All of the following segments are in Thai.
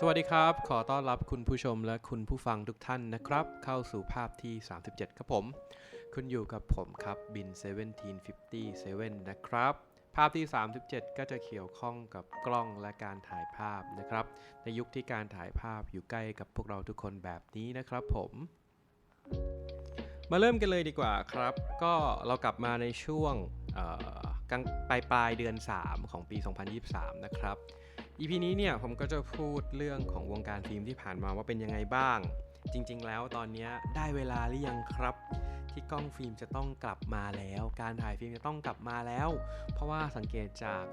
สวัสดีครับ ขอต้อนรับคุณผู้ชมและคุณผู้ฟังทุกท่านนะครับ เข้าสู่ภาพที่ 37 ครับผม คุณอยู่กับผมครับบิน 1757 นะครับ ภาพที่ 37 ก็จะเกี่ยวข้องกับกล้องและการถ่ายภาพนะครับ ในยุคที่การถ่ายภาพอยู่ใกล้กับพวกเราทุกคนแบบนี้นะครับผมมาเริ่มกันเลยดีกว่าครับ ก็เรากลับมาในช่วงกลางปลายปลายเดือน 3 ของปี 2023 นะครับ EP นี้เนี่ยผมก็จะพูดเรื่องของวงการฟิล์มที่ผ่านมาว่าเป็นยังไงบ้าง จริง ๆ แล้วตอนนี้ได้เวลาหรือยังครับ ที่กล้องฟิล์มจะต้องกลับมาแล้ว การถ่ายฟิล์มจะต้องกลับมาแล้ว เพราะว่าสังเกตจาก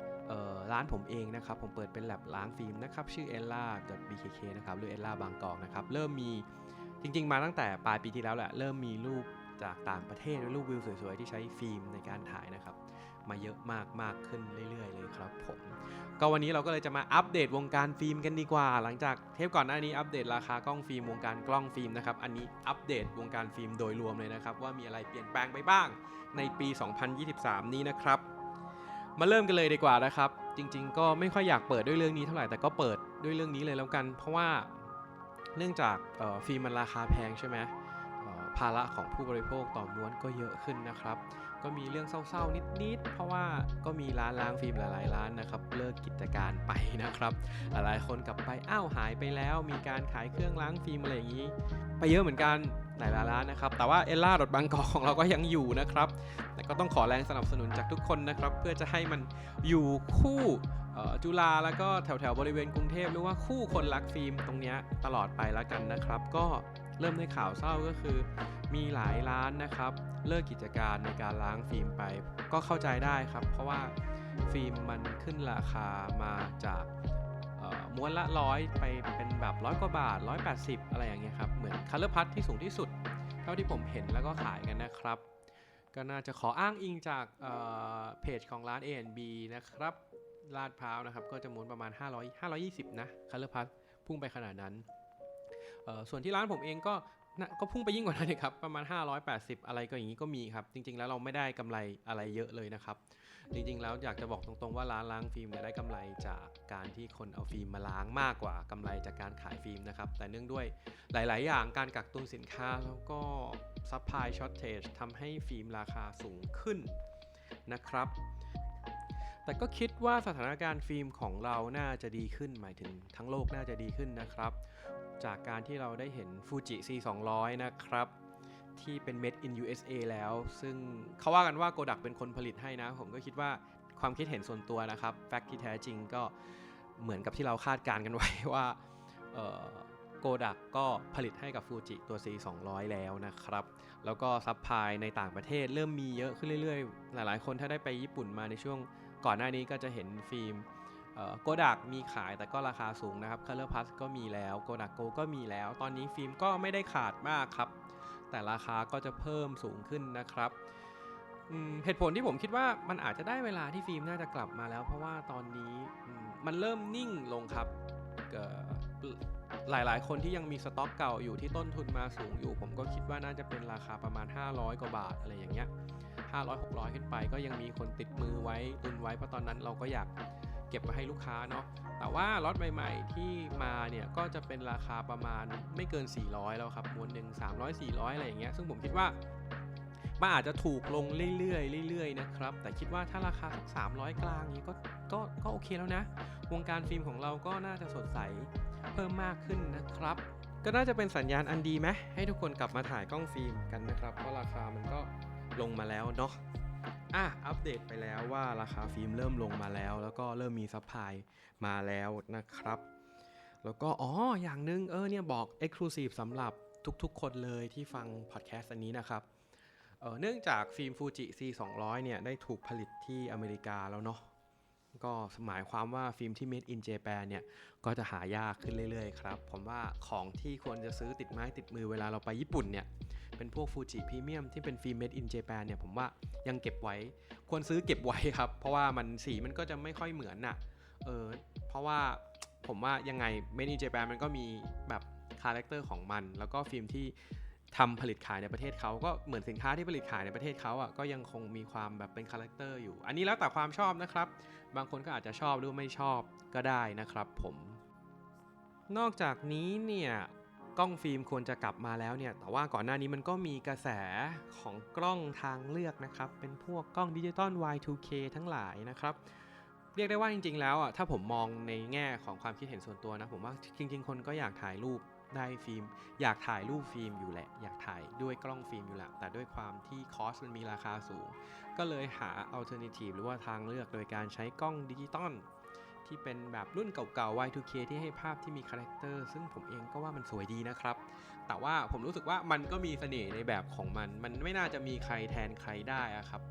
ร้านผมเองนะครับ ผมเปิดเป็นแลบล้างฟิล์มนะครับชื่อ ella bkk นะครับหรือ ella บางกอกนะครับเริ่มมีจริง ๆ มาตั้งแต่ปลายปีที่แล้วแหละเริ่มมีรูปจากต่างประเทศรูปวิวสวยๆที่ใช้ฟิล์มในการถ่ายนะครับ มาเยอะมากมากขึ้นเรื่อย ๆ เลยครับผม ก็วันนี้เราก็เลยจะมาอัปเดตวงการฟิล์มกันดีกว่า หลังจากเทปก่อนหน้านี้อัปเดตราคากล้องฟิล์มวงการกล้องฟิล์มนะครับ อันนี้อัปเดตวงการฟิล์มโดยรวมเลยนะครับ ว่ามีอะไรเปลี่ยนแปลงไปบ้างในปี 2023 นี้นะครับ มาเริ่มกันเลยดีกว่านะครับ จริง ๆ ก็ไม่ค่อยอยากเปิดด้วยเรื่องนี้เท่าไหร่แต่ก็เปิดด้วยเรื่องนี้เลยแล้วกัน เพราะว่าเนื่องจากฟิล์มมันราคาแพงใช่ไหมภาระของผู้บริโภคต่อม้วนก็เยอะขึ้นนะครับ ก็มีเรื่องเศร้าๆ นิดๆ เพราะว่าก็มีร้านล้างฟิล์มหลายๆร้านนะครับเลิกกิจการไปนะครับหลายๆคนกลับไปอ้าวหายไปแล้ว มีการขายเครื่องล้างฟิล์มอะไรอย่างนี้ ไปเยอะเหมือนกันหลายร้านนะครับ แต่ว่าเอลล่าดอทบางกอกของเราก็ยังอยู่นะครับ แต่ก็ต้องขอแรงสนับสนุนจากทุกคนนะครับ เพื่อจะให้มันอยู่คู่ จุฬาแล้วก็แถวๆบริเวณกรุงเทพหรือว่าคู่คนรักฟิล์มตรงนี้ตลอดไปแล้วกันนะครับ ก็เริ่มในข่าวเศร้าก็คือ มีหลายร้านนะครับ เลิกกิจการในการล้างฟิล์มไป ก็เข้าใจได้ครับ เพราะว่าฟิล์มมันขึ้นราคามาจากม้วนละร้อยไปเป็นแบบร้อยกว่าบาท 180 อะไรอย่างเงี้ยครับ เหมือนคัลเลอร์พัทที่สูงที่สุด เท่าที่ผมเห็นแล้วก็ขายกันนะครับ ก็น่าจะขออ้างอิงจากเเพจของร้าน A&B นะครับ ลาดพร้าวนะครับ ก็จะม้วนประมาณ 500 520 นะคัลเลอร์พัทพุ่งไปขนาดนั้น ส่วนที่ร้านผมเองก็ก็พุ่งไปยิ่งกว่านั้นเลยครับประมาณ 580 อะไรก็อย่างนี้ก็มีครับ จริง ๆ แล้วเราไม่ได้กำไรอะไรเยอะเลยนะครับ จริง ๆ แล้วอยากจะบอกตรงๆว่าร้านล้างฟิล์มเนี่ยได้กำไรจากการที่คนเอาฟิล์มมาล้างมากกว่ากำไรจากการขายฟิล์มนะครับ แต่เนื่องด้วยหลาย ๆ อย่างการกักตุนสินค้าแล้วก็ซัพพลายช็อตเทจทำให้ฟิล์มราคาสูงขึ้นนะครับ แต่ก็คิดว่าสถานการณ์ฟิล์มของเราน่าจะดีขึ้น หมายถึงทั้งโลกน่าจะดีขึ้นนะครับ จากการที่เราได้เห็น Fuji C200 นะครับ ที่เป็น Made in USA แล้ว ซึ่งเขาว่ากันว่าโกดักเป็นคนผลิตให้นะ ผมก็คิดว่าความคิดเห็นส่วนตัวนะครับ แฟกต์ที่แท้จริงก็เหมือนกับที่เราคาดการณ์กันไว้ว่าโกดักก็ผลิตให้กับ Fuji ตัว C200 แล้วนะครับ แล้วก็ซัพพลายในต่างประเทศเริ่มมีเยอะขึ้นเรื่อยๆ หลายๆ คนถ้าได้ไปญี่ปุ่นมาในช่วง ก่อนหน้านี้ก็จะเห็นฟิล์มโกดักมีขายแต่ก็ราคาสูงนะครับ Color Plus ก็มีแล้วโกดักโกก็มีแล้ว ตอนนี้ฟิล์มก็ไม่ได้ขาดมากครับ แต่ราคาก็จะเพิ่มสูงขึ้นนะครับเหตุผลที่ผมคิดว่ามันอาจจะได้เวลาที่ฟิล์มน่าจะกลับมาแล้ว เพราะว่าตอนนี้มันเริ่มนิ่งลงครับ หลายๆ คนที่ยังมีสต็อกเก่าอยู่ที่ต้นทุนมาสูงอยู่ ผมก็คิดว่าน่าจะเป็นราคาประมาณ 500 กว่าบาทอะไรอย่างเงี้ย500 600 ขึ้นไป ก็ยังมีคนติดมือไว้ตุนไว้เพราะตอนนั้นเราก็อยากเก็บไว้ให้ลูกค้าเนาะแต่ว่าล็อตใหม่ ๆ ที่มาเนี่ยก็จะเป็นราคาประมาณไม่เกิน 400 แล้วครับมวลหนึ่ง300 400 อะไรอย่างเงี้ยซึ่งผมคิดว่ามันอาจจะถูกลงเรื่อยๆเรื่อยๆนะครับ แต่คิดว่าถ้าราคาสัก300 กลางนี้ก็ก็ก็โอเคแล้วนะ วงการฟิล์มของเราก็น่าจะสดใส เพิ่มมากขึ้นนะครับ ก็น่าจะเป็นสัญญาณอันดีไหมให้ทุกคนกลับมาถ่ายกล้องฟิล์มกันนะครับ เพราะราคามันก็ลงมาแล้วเนาะอะอัปเดตไปแล้วว่าราคาฟิล์มเริ่มลงมาแล้ว แล้วก็เริ่มมีซัพพลายมาแล้วนะครับ แล้วก็อ๋ออย่างหนึงเออเนี่ยบอก Exclusive สำหรับทุกๆ คนเลยที่ฟังพอดแคสต์อันนี้นะครับเออเนื่องจากฟิล์มฟูจิ C200 เนี่ยได้ถูกผลิตที่อเมริกาแล้วเนาะ ก็หมายความว่าฟิล์มที่ Made in Japan เนี่ย ก็จะหายากขึ้นเรื่อยๆครับ ผมว่าของที่ควรจะซื้อติดไม้ติดมือเวลาเราไปญี่ปุ่นเนี่ย เป็นพวกฟูจิพรีเมียมที่เป็นฟิล์ม Made in Japan เนี่ย ผมว่ายังเก็บไว้ ควรซื้อเก็บไว้ครับ เพราะว่ามันสีมันก็จะไม่ค่อยเหมือนน่ะ เออ เพราะว่าผมว่ายังไง Made in Japan มันก็มีแบบคาแรคเตอร์ของมัน แล้วก็ฟิล์มที่ ทำผลิตขายในประเทศเขาก็เหมือนสินค้าที่ผลิตขายในประเทศเขาอะก็ยังคงมีความแบบเป็นคาแรคเตอร์อยู่ อันนี้แล้วแต่ความชอบนะครับ บางคนก็อาจจะชอบหรือไม่ชอบก็ได้นะครับผม นอกจากนี้เนี่ยกล้องฟิล์มควรจะกลับมาแล้วเนี่ย แต่ว่าก่อนหน้านี้มันก็มีกระแสของกล้องทางเลือกนะครับ เป็นพวกกล้องดิจิตอล Y2K ทั้งหลายนะครับ เรียกได้ว่าจริง ๆ แล้วอะถ้าผมมองในแง่ของความคิดเห็นส่วนตัวนะ ผมว่าจริง ๆ คนก็อยากถ่ายรูป ได้ฟิล์มอยากถ่ายรูปฟิล์มอยู่แหละ อยากถ่ายด้วยกล้องฟิล์มอยู่แหละ แต่ด้วยความที่คอสมันมีราคาสูง ก็เลยหาอัลเทอร์เนทีฟหรือว่าทางเลือกโดยการใช้กล้องดิจิตอลที่เป็นแบบรุ่นเก่าๆ Y2K ที่ให้ภาพที่มีคาแรคเตอร์ซึ่งผมเองก็ว่ามันสวยดีนะครับ แต่ว่าผมรู้สึกว่ามันก็มีเสน่ห์ในแบบของมัน มันไม่น่าจะมีใครแทนใครได้อะครับ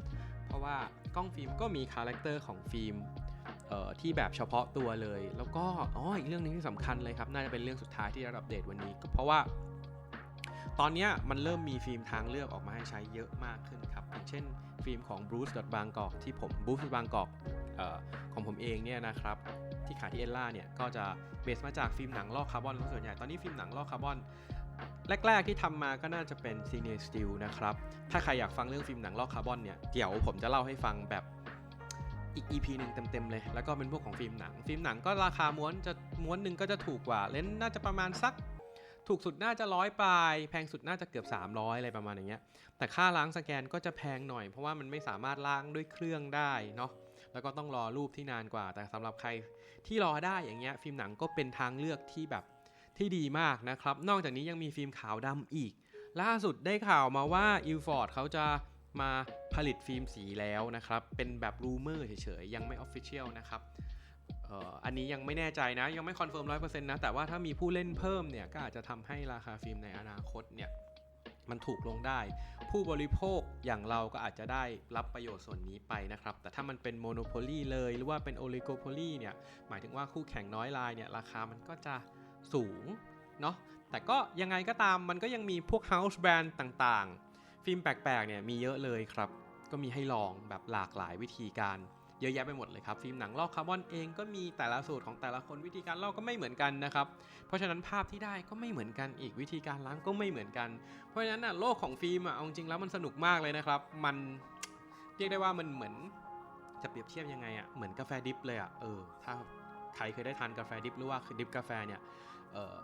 เพราะว่ากล้องฟิล์มก็มีคาแรคเตอร์ของฟิล์ม ที่แบบเฉพาะตัวเลย แล้วก็อ๋ออีกเรื่องหนึงที่สำคัญเลยครับ น่าจะเป็นเรื่องสุดท้ายที่จะอัปเดตวันนี้ก็เพราะว่า ตอนนี้มันเริ่มมีฟิล์มทางเลือกออกมาให้ใช้เยอะมากขึ้นครับอย่างเช่น ฟิล์มของ Bruce Bangkok ที่ผม Bruce Bangkok เอ่อของผมเองเนี่ยนะครับที่ขายที่เอลล่าเนี่ยก็จะเบสมาจากฟิล์มหนังลอกคาร์บอนส่วนใหญ่ตอนนี้ฟิล์มหนังลอกคาร์บอนแรก ๆ ที่ทำมาก็น่าจะเป็น c i n e Steel นะครับ ถ้าใครอยากฟังเรื่องฟิล์มหนังลอกคาร์บอนเนี่ย เดี๋ยวผมจะเล่าให้ฟังแบบ อีก EP หนึ่งเต็มๆเลย แล้วก็เป็นพวกของฟิล์มหนัง ฟิล์มหนังก็ราคาม้วนจะม้วนหนึ่งก็จะถูกกว่า เลนส์น่าจะประมาณสัก ถูกสุดน่าจะร้อยปลาย แพงสุดน่าจะเกือบ 300 อะไรประมาณอย่างเงี้ย แต่ค่าล้างสแกนก็จะแพงหน่อย เพราะว่ามันไม่สามารถล้างด้วยเครื่องได้เนาะ แล้วก็ต้องรอรูปที่นานกว่า แต่สำหรับใครที่รอได้อย่างเงี้ย ฟิล์มหนังก็เป็นทางเลือกที่แบบที่ดีมากนะครับ นอกจากนี้ยังมีฟิล์มขาวดำอีก ล่าสุดได้ข่าวมาว่า i l f o r d เขาจะ มาผลิตฟิล์มสีแล้วนะครับ เป็นแบบรูเมอร์เฉยๆ ยังไม่ออฟฟิเชียลนะครับอันนี้ยังไม่แน่ใจนะ ยังไม่คอนเฟิร์มร้อยเปอร์เซ็นต์นะ แต่ว่าถ้ามีผู้เล่นเพิ่มเนี่ย ก็อาจจะทำให้ราคาฟิล์มในอนาคตเนี่ย มันถูกลงได้ ผู้บริโภคอย่างเราก็อาจจะได้รับประโยชน์ส่วนนี้ไปนะครับ แต่ถ้ามันเป็นโมโนโพลีเลยหรือว่าเป็นโอลิโกโพลีเนี่ย หมายถึงว่าคู่แข่งน้อยรายเนี่ย ราคามันก็จะสูงเนาะแต่ก็ยังไงก็ตามมันก็ยังมีพวก House Brand ต่างๆ ฟิล์มแปลกๆเนี่ยมีเยอะเลยครับ ก็มีให้ลองแบบหลากหลายวิธีการเยอะแยะไปหมดเลยครับ ฟิล์มหนังลอกคาร์บอนเองก็มีแต่ละสูตรของแต่ละคนวิธีการลอกก็ไม่เหมือนกันนะครับ เพราะฉะนั้นภาพที่ได้ก็ไม่เหมือนกันอีกวิธีการล้างก็ไม่เหมือนกัน เพราะฉะนั้นน่ะโลกของฟิล์มอะเอาจริงๆแล้วมันสนุกมากเลยนะครับ มันเรียกได้ว่ามันเหมือนจะเปรียบเทียบยังไงอะเหมือนกาแฟดิบเลยอะเออถ้าใครเคยได้ทานกาแฟดิบหรือว่าคือดิบกาแฟเนี่ยเออ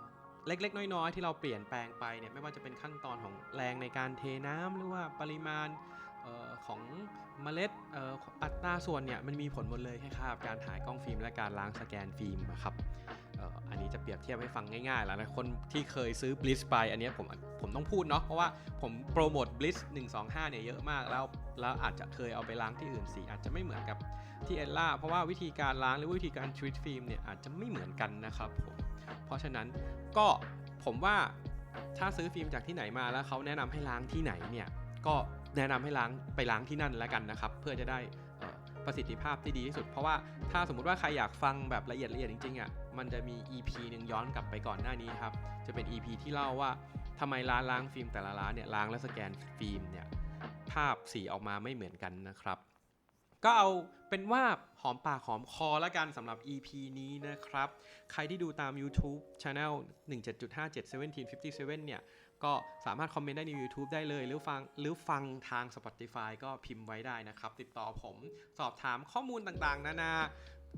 เล็กๆ น้อยๆ ที่เราเปลี่ยนแปลงไปเนี่ยไม่ว่าจะเป็นขั้นตอนของแรงในการเทน้ำหรือว่าปริมาณออของเมล็ดอออัตราส่วนเนี่ยมันมีผลหมดเลยแค่ค่ากับการถ่ายกล้องฟิล์มและการล้างสแกนฟิล์มอะครับอออันนี้จะเปรียบเทียบให้ฟังง่ายๆ แล้วนะคนที่เคยซื้อ Bliss ไปอันนี้ผมผมต้องพูดเนาะเพราะว่าผมโปรโมท Bliss 125 เนี่ยเยอะมากแล้วแล้วอาจจะเคยเอาไปล้างที่อื่นสีอาจจะไม่เหมือนกับที่เอลล่าเพราะว่าวิธีการล้างหรือวิธีการทรีตฟิล์มเนี่ยอาจจะไม่เหมือนกันนะครับผมเพราะฉะนั้น ก็ผมว่าถ้าซื้อฟิล์มจากที่ไหนมาแล้วเขาแนะนำให้ล้างที่ไหนเนี่ยก็แนะนำให้ล้างไปล้างที่นั่นแล้วกันนะครับ เพื่อจะได้ประสิทธิภาพที่ดีที่สุด เพราะว่าถ้าสมมุติว่าใครอยากฟังแบบละเอียดละเอียดจริงๆอะมันจะมี EP หนึ่งย้อนกลับไปก่อนหน้านี้ครับจะเป็น EP ที่เล่าว่าทำไมร้านล้างฟิล์มแต่ละร้านเนี่ยล้างและสแกนฟิล์มเนี่ยภาพสีออกมาไม่เหมือนกันนะครับ ก็เอาเป็นว่าหอมปากหอมคอแล้วกันสำหรับ EP นี้นะครับ ใครที่ดูตาม YouTube Channel 17.57 1757 เนี่ย ก็สามารถคอมเมนต์ได้ใน YouTube ได้เลย หรือฟังหรือฟังทาง Spotify ก็พิมพ์ไว้ได้นะครับ ติดต่อผมสอบถามข้อมูลต่างๆ นานา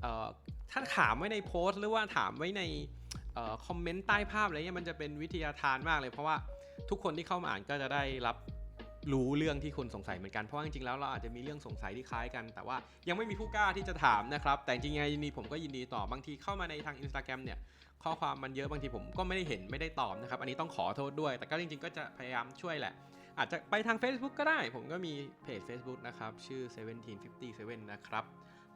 เอ่อถ้าถามไว้ในโพสต์ หรือว่าถามไว้ในคอมเมนต์ใต้ภาพอะไรเงี้ยมันจะเป็นวิทยาทานมากเลยเพราะว่าทุกคนที่เข้ามาอ่านก็จะได้รับ รู้เรื่องที่คุณสงสัยเหมือนกัน เพราะว่าจริงๆแล้วเราอาจจะมีเรื่องสงสัยที่คล้ายกัน แต่ว่ายังไม่มีผู้กล้าที่จะถามนะครับ แต่จริงๆไงยินดีผมก็ยินดีตอบบางทีเข้ามาในทาง Instagram เนี่ย ข้อความมันเยอะบางทีผมก็ไม่ได้เห็นไม่ได้ตอบนะครับ อันนี้ต้องขอโทษด้วย แต่ก็จริงๆ ก็จะพยายามช่วยแหละ อาจจะไปทาง Facebook ก็ได้ ผมก็มีเพจ Facebook นะครับ ชื่อ 1757 นะครับ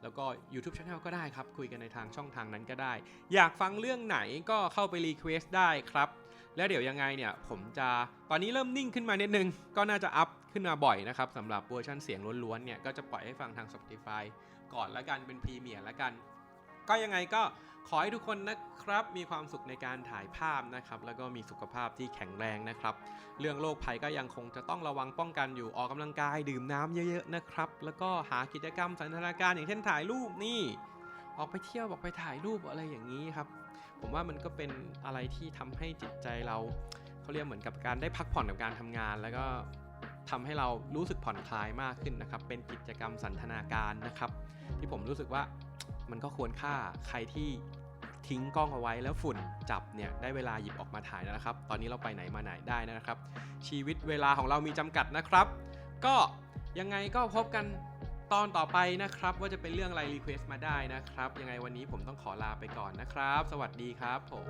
แล้วก็ YouTube Channel ก็ได้ครับ คุยกันในทางช่องทางนั้นก็ได้ อยากฟังเรื่องไหนก็เข้าไปรีเควสได้ครับ แล้วเดี๋ยวยังไงเนี่ยผมจะตอนนี้เริ่มนิ่งขึ้นมานิดนึง ก็น่าจะอัพขึ้นมาบ่อยนะครับสำหรับเวอร์ชันเสียงล้วนๆเนี่ยก็จะปล่อยให้ฟังทาง Spotify ก่อนละกันเป็นพรีเมียร์ละกัน ก็ยังไงก็ขอให้ทุกคนนะครับ มีความสุขในการถ่ายภาพนะครับ แล้วก็มีสุขภาพที่แข็งแรงนะครับ เรื่องโรคภัยก็ยังคงจะต้องระวังป้องกันอยู่ออกกำลังกายดื่มน้ำเยอะๆนะครับ แล้วก็หากิจกรรมสันทนาการอย่างเช่นถ่ายรูปนี่ ออกไปเที่ยวออกไปถ่ายรูปอะไรอย่างนี้ครับ ผมว่ามันก็เป็นอะไรที่ทำให้จิตใจเราเขาเรียกเหมือนกับการได้พักผ่อนกับการทำงาน แล้วก็ทำให้เรารู้สึกผ่อนคลายมากขึ้นนะครับ เป็นกิจกรรมสันทนาการนะครับ ที่ผมรู้สึกว่ามันก็ควรค่าใครที่ทิ้งกล้องเอาไว้แล้วฝุ่นจับเนี่ยได้เวลาหยิบออกมาถ่ายแล้วนะครับ ตอนนี้เราไปไหนมาไหนได้นะครับ ชีวิตเวลาของเรามีจำกัดนะครับ ก็ยังไงก็พบกัน ตอนต่อไปนะครับว่าจะเป็นเรื่องอะไรรีเควสต์มาได้นะครับ ยังไงวันนี้ผมต้องขอลาไปก่อนนะครับ สวัสดีครับผม